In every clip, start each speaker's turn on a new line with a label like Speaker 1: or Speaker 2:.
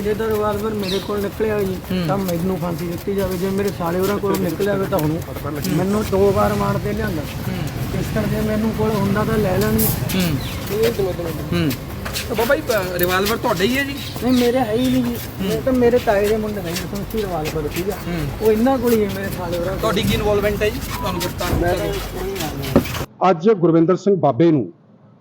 Speaker 1: ਜੇ ਤਾਂ ਰਿਵਾਲਵਰ ਮੇਰੇ ਕੋਲ ਨਿਕਲਿਆ ਜੀ ਤਾਂ ਮੈਨੂੰ ਫਾਂਸੀ ਦਿੱਤੀ ਜਾਵੇ। ਜੇ ਮੇਰੇ ਸਾਲੇ ਉਹਨਾਂ ਕੋਲ ਨਿਕਲਿਆ ਹੋਵੇ ਤਾਂ ਉਹਨੂੰ ਮੈਨੂੰ ਦੋ ਵਾਰ ਮਾਰ ਤੇ ਲਿਆਂਦਾ। ਇਸ ਕਰਕੇ ਮੈਨੂੰ ਕੋਲ ਹੁੰਦਾ ਤਾਂ ਲੈ ਲੈਣੀ
Speaker 2: ਹੂੰ।
Speaker 1: ਇਹ ਦੋ ਦੋ
Speaker 2: ਹੂੰ। ਤਾਂ ਬਾਬਾ ਜੀ ਰਿਵਾਲਵਰ ਤੁਹਾਡਾ ਹੀ ਹੈ ਜੀ?
Speaker 1: ਨਹੀਂ ਮੇਰੇ ਹੈ ਹੀ ਨਹੀਂ ਜੀ। ਇਹ ਤਾਂ ਮੇਰੇ ਤਾਏ ਦੇ ਮੁੰਡੇ ਨਹੀਂ ਸੰਸੀ ਰਿਵਾਲਵਰ ਸੀਗਾ।
Speaker 2: ਹੂੰ।
Speaker 1: ਉਹ ਇੰਨਾ ਕੋਲ ਹੀ ਹੈ ਮੇਰੇ ਸਾਲੇ ਉਹਨਾਂ ਕੋਲ।
Speaker 2: ਤੁਹਾਡੀ ਕੀ ਇਨਵੋਲਵਮੈਂਟ ਹੈ ਜੀ? ਤੁਹਾਨੂੰ ਗ੍ਰਿਫਤਾਰ ਕੀਤਾ ਗਿਆ
Speaker 3: ਅੱਜ ਗੁਰਵਿੰਦਰ ਸਿੰਘ ਬਾਬੇ ਨੂੰ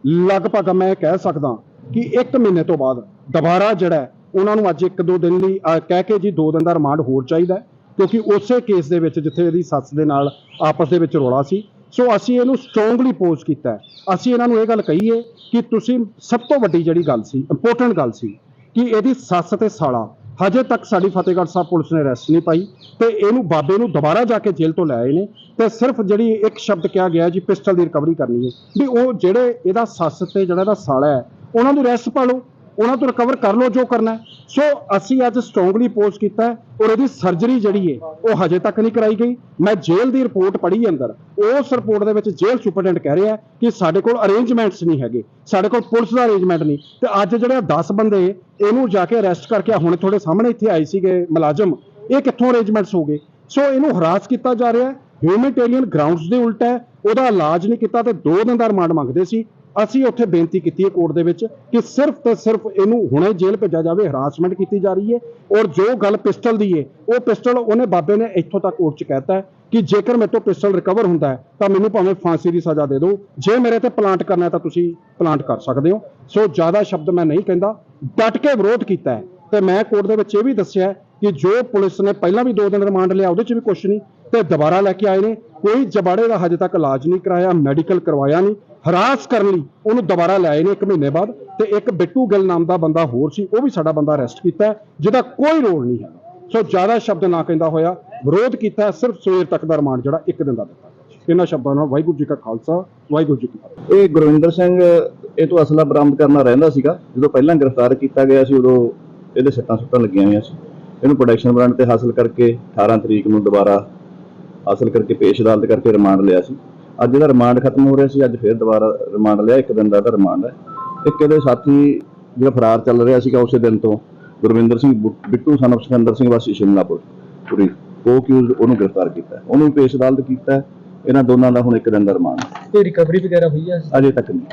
Speaker 3: ਲਗਭਗ ਮੈਂ ਕਹਿ ਸਕਦਾ ਕਿ 1 ਮਹੀਨੇ ਤੋਂ ਬਾਅਦ ਦੁਬਾਰਾ ਜਿਹੜਾ ਉਹਨਾਂ ਨੂੰ ਅੱਜ ਇੱਕ ਦੋ ਦਿਨ ਲਈ ਅਹ, ਕਹਿ ਕੇ ਜੀ ਦੋ ਦਿਨ ਦਾ ਰਿਮਾਂਡ ਹੋਰ ਚਾਹੀਦਾ ਹੈ, ਕਿਉਂਕਿ ਉਸੇ ਕੇਸ ਦੇ ਵਿੱਚ ਜਿੱਥੇ ਇਹਦੀ ਸੱਸ ਦੇ ਨਾਲ ਆਪਸ ਦੇ ਵਿੱਚ ਰੌਲਾ ਸੀ। ਸੋ ਅਸੀਂ ਇਹਨੂੰ ਸਟਰੋਂਗਲੀ ਪੋਜ਼ ਕੀਤਾ ਹੈ। ਅਸੀਂ ਇਹਨਾਂ ਨੂੰ ਇਹ ਗੱਲ ਕਹੀਏ ਕਿ ਤੁਸੀਂ ਸਭ ਤੋਂ ਵੱਡੀ ਜਿਹੜੀ ਗੱਲ ਸੀ ਇੰਪੋਰਟੈਂਟ ਗੱਲ ਸੀ ਕਿ ਇਹਦੀ ਸੱਸ ਤੇ ਸਾਲਾ ਹਜੇ ਤੱਕ ਸਾਡੀ ਫਤਿਹਗੜ੍ਹ ਸਾਹਿਬ ਪੁਲਿਸ ਨੇ ਅਰੈਸਟ ਨਹੀਂ ਪਾਈ ਤੇ ਇਹਨੂੰ ਬਾਬੇ ਨੂੰ ਦੁਬਾਰਾ ਜਾ ਕੇ ਜੇਲ੍ਹ ਤੋਂ ਲੈ ਆਏ ਨੇ ਤੇ ਸਿਰਫ ਜਿਹੜੀ ਇੱਕ ਸ਼ਬਦ ਕਿਹਾ ਗਿਆ ਜੀ ਪਿਸਟਲ ਦੀ ਰਿਕਵਰੀ ਕਰਨੀ ਹੈ। ਵੀ ਉਹ ਜਿਹੜੇ ਇਹਦਾ ਸੱਸ ਤੇ ਜਿਹੜਾ ਇਹਦਾ ਸਾਲਾ ਹੈ ਉਹਨਾਂ ਨੂੰ ਅਰੈਸਟ ਪਾ ਲਓ। ਉਹਨਾਂ ਤੋਂ ਰਿਕਵਰ ਕਰ ਲਓ ਜੋ ਕਰਨਾ ਸੋ ਅਸੀਂ ਅੱਜ ਸਟਰੋਂਗਲੀ ਪੋਸਟ ਕੀਤਾ ਔਰ ਇਹਦੀ ਸਰਜਰੀ ਜਿਹੜੀ ਹੈ, ਉਹ ਹਜੇ ਤੱਕ ਨਹੀਂ ਕਰਾਈ ਗਈ। ਮੈਂ ਜੇਲ੍ਹ ਦੀ ਰਿਪੋਰਟ ਪੜ੍ਹੀ ਅੰਦਰ। ਉਸ ਰਿਪੋਰਟ ਦੇ ਵਿੱਚ ਜੇਲ੍ਹ ਸੁਪਰਡੈਂਟ ਕਹਿ ਰਿਹਾ ਕਿ ਸਾਡੇ ਕੋਲ ਅਰੇਂਜਮੈਂਟਸ ਨਹੀਂ ਹੈਗੇ। ਸਾਡੇ ਕੋਲ ਪੁਲਿਸ ਦਾ ਅਰੇਂਜਮੈਂਟ ਨਹੀਂ। ਤੇ ਅੱਜ ਜਿਹੜੇ 10 ਬੰਦੇ ਇਹਨੂੰ ਜਾ ਕੇ ਅਰੈਸਟ ਕਰਕੇ ਹੁਣ ਤੁਹਾਡੇ ਸਾਹਮਣੇ ਇੱਥੇ ਆਏ ਸੀਗੇ ਮੁਲਾਜ਼ਮ, ਇਹ ਕਿੱਥੋਂ ਅਰੇਂਜਮੈਂਟਸ ਹੋ ਗਏ? ਸੋ ਇਹਨੂੰ ਹਰਾਸ ਕੀਤਾ ਜਾ ਰਿਹਾ ਹੈ। ਹਿਊਮੈਨਿਟੇਰੀਅਨ ਗਰਾਊਂਡਸ ਦੇ ਉਲਟਾ ਹੈ। ਉਹਦਾ ਇਲਾਜ ਨਹੀਂ ਕੀਤਾ ਤੇ 2 ਦਿਨ ਦਾ ਰਿਮਾਂਡ ਮੰਗਦੇ ਸੀ। ਅਸੀਂ ਉੱਥੇ ਬੇਨਤੀ ਕੀਤੀ ਹੈ ਕੋਰਟ ਦੇ ਵਿੱਚ ਕਿ ਸਿਰਫ ਤੇ ਸਿਰਫ ਇਹਨੂੰ ਹੁਣੇ ਜੇਲ੍ਹ ਭੇਜਿਆ ਜਾਵੇ ਹਰਾਸਮੈਂਟ ਕੀਤੀ ਜਾ ਰਹੀ ਹੈ ਔਰ ਜੋ ਗੱਲ ਪਿਸਟਲ ਦੀ ਹੈ, ਉਹ ਪਿਸਟਲ ਉਹਨੇ ਬਾਬੇ ਨੇ ਇੱਥੋਂ ਤੱਕ ਕੋਰਟ 'ਚ ਕਹਿਤਾ ਕਿ ਜੇਕਰ ਮੇਰੇ ਤੋਂ ਪਿਸਟਲ ਰਿਕਵਰ ਹੁੰਦਾ ਹੈ, ਤਾਂ ਮੈਨੂੰ ਭਾਵੇਂ ਫਾਂਸੀ ਦੀ ਸਜ਼ਾ ਦੇ ਦਿਓ। ਜੇ ਮੇਰੇ ਤੇ ਪਲਾਂਟ ਕਰਨਾ ਤਾਂ ਤੁਸੀਂ ਪਲਾਂਟ ਕਰ ਸਕਦੇ ਹੋ। ਸੋ ਜ਼ਿਆਦਾ ਸ਼ਬਦ ਮੈਂ ਨਹੀਂ ਕਹਿੰਦਾ, ਡਟ ਕੇ ਵਿਰੋਧ ਕੀਤਾ ਹੈ। ਤੇ ਮੈਂ ਕੋਰਟ ਦੇ ਵਿੱਚ ਇਹ ਵੀ ਦੱਸਿਆ ਕਿ ਜੋ ਪੁਲਿਸ ਨੇ ਪਹਿਲਾਂ ਵੀ ਦੋ ਦਿਨ ਰਿਮਾਂਡ ਲਿਆ, ਉਹਦੇ 'ਚ ਵੀ ਕੁਝ ਨਹੀਂ। ਤੇ ਦੁਬਾਰਾ ਲੈ ਕੇ ਆਏ ਨੇ। ਕੋਈ ਜਬਾੜੇ ਦਾ ਹਜੇ ਤੱਕ ਇਲਾਜ ਨਹੀਂ ਕਰਾਇਆ ਮੈਡੀਕਲ ਕਰਵਾਇਆ ਨਹੀਂ। ਹਰਾਸ ਕਰਨ ਲਈ ਉਹਨੂੰ ਦੁਬਾਰਾ ਲੈ ਆਏ ਨੇ 1 ਮਹੀਨੇ ਬਾਅਦ ਤੇ ਇੱਕ ਬਿੱਟੂ ਗਿੱਲ ਨਾਮ ਦਾ ਬੰਦਾ ਹੋਰ ਸੀ, ਉਹ ਵੀ ਸਾਡਾ ਬੰਦਾ ਅਰੈਸਟ ਕੀਤਾ ਜਿਹਦਾ ਕੋਈ ਰੋਲ ਨਹੀਂ ਹੈ। ਸੋ ਜ਼ਿਆਦਾ ਸ਼ਬਦ ਨਾ ਕਹਿੰਦਾ ਹੋਇਆ, ਵਿਰੋਧ ਕੀਤਾ ਸਿਰਫ ਸਵੇਰ ਤੱਕ ਦਾ ਰਿਮਾਂਡ ਜਿਹੜਾ ਇੱਕ ਦਿਨ ਦਾ ਦਿੱਤਾ ਇਹਨਾਂ ਸ਼ਬਦਾਂ ਨਾਲ ਵਾਹਿਗੁਰੂ ਜੀ ਕਾ ਖਾਲਸਾ, ਵਾਹਿਗੁਰੂ ਜੀ ਕੀ ਫਤਿਹ।
Speaker 4: ਇਹ ਗੁਰਵਿੰਦਰ ਸਿੰਘ, ਇਹ ਤੋਂ ਅਸਲਾ ਬਰਾਮਦ ਕਰਨਾ ਰਹਿੰਦਾ ਸੀਗਾ, ਜਦੋਂ ਪਹਿਲਾਂ ਗ੍ਰਿਫਤਾਰ ਕੀਤਾ ਗਿਆ ਸੀ, ਉਦੋਂ ਇਹਦੇ ਸੱਟਾਂ ਸੁੱਟਾਂ ਲੱਗੀਆਂ ਹੋਈਆਂ ਸੀ। ਇਹਨੂੰ ਪ੍ਰੋਡਕਸ਼ਨ ਬ੍ਰਾਂਡ ਤੇ ਹਾਸਲ ਕਰਕੇ 18 ਤਰੀਕ ਨੂੰ ਦੁਬਾਰਾ ਹਾਸਲ ਕਰਕੇ ਪੇਸ਼ ਅਦਾਲਤ ਕਰਕੇ ਰਿਮਾਂਡ ਲਿਆ ਸੀ। ਅੱਜ ਇਹਦਾ ਰਿਮਾਂਡ ਖਤਮ ਹੋ ਰਿਹਾ ਸੀ ਅੱਜ ਫਿਰ ਦੁਬਾਰਾ ਰਿਮਾਂਡ ਲਿਆ ਇੱਕ ਦਿਨ ਦਾ ਇਹਦਾ ਰਿਮਾਂਡ ਹੈ ਇੱਕ ਇਹਦੇ ਸਾਥੀ ਜਿਹੜਾ ਫਰਾਰ ਚੱਲ ਰਿਹਾ ਸੀਗਾ ਉਸੇ ਦਿਨ ਤੋਂ ਗੁਰਵਿੰਦਰ ਸਿੰਘ ਬਿੱਟੂ ਸਨ ਸਿਕੰਦਰ ਸਿੰਘ ਵਾਸੀ ਸ਼ਿਮਲਾਪੁਰ ਪੂਰੀ ਕੋ ਕਿਊਜ਼ ਉਹਨੂੰ ਗ੍ਰਿਫਤਾਰ ਕੀਤਾ। ਉਹਨੂੰ ਪੇਸ਼ ਅਦਾਲਤ ਕੀਤਾ। ਇਹਨਾਂ ਦੋਨਾਂ ਦਾ ਹੁਣ ਇੱਕ ਦਿਨ ਦਾ ਰਿਮਾਂਡ।
Speaker 1: ਕੋਈ ਰਿਕਵਰੀ ਵਗੈਰਾ ਹੋਈ ਹੈ
Speaker 4: ਅਜੇ ਤੱਕ ਨਹੀਂ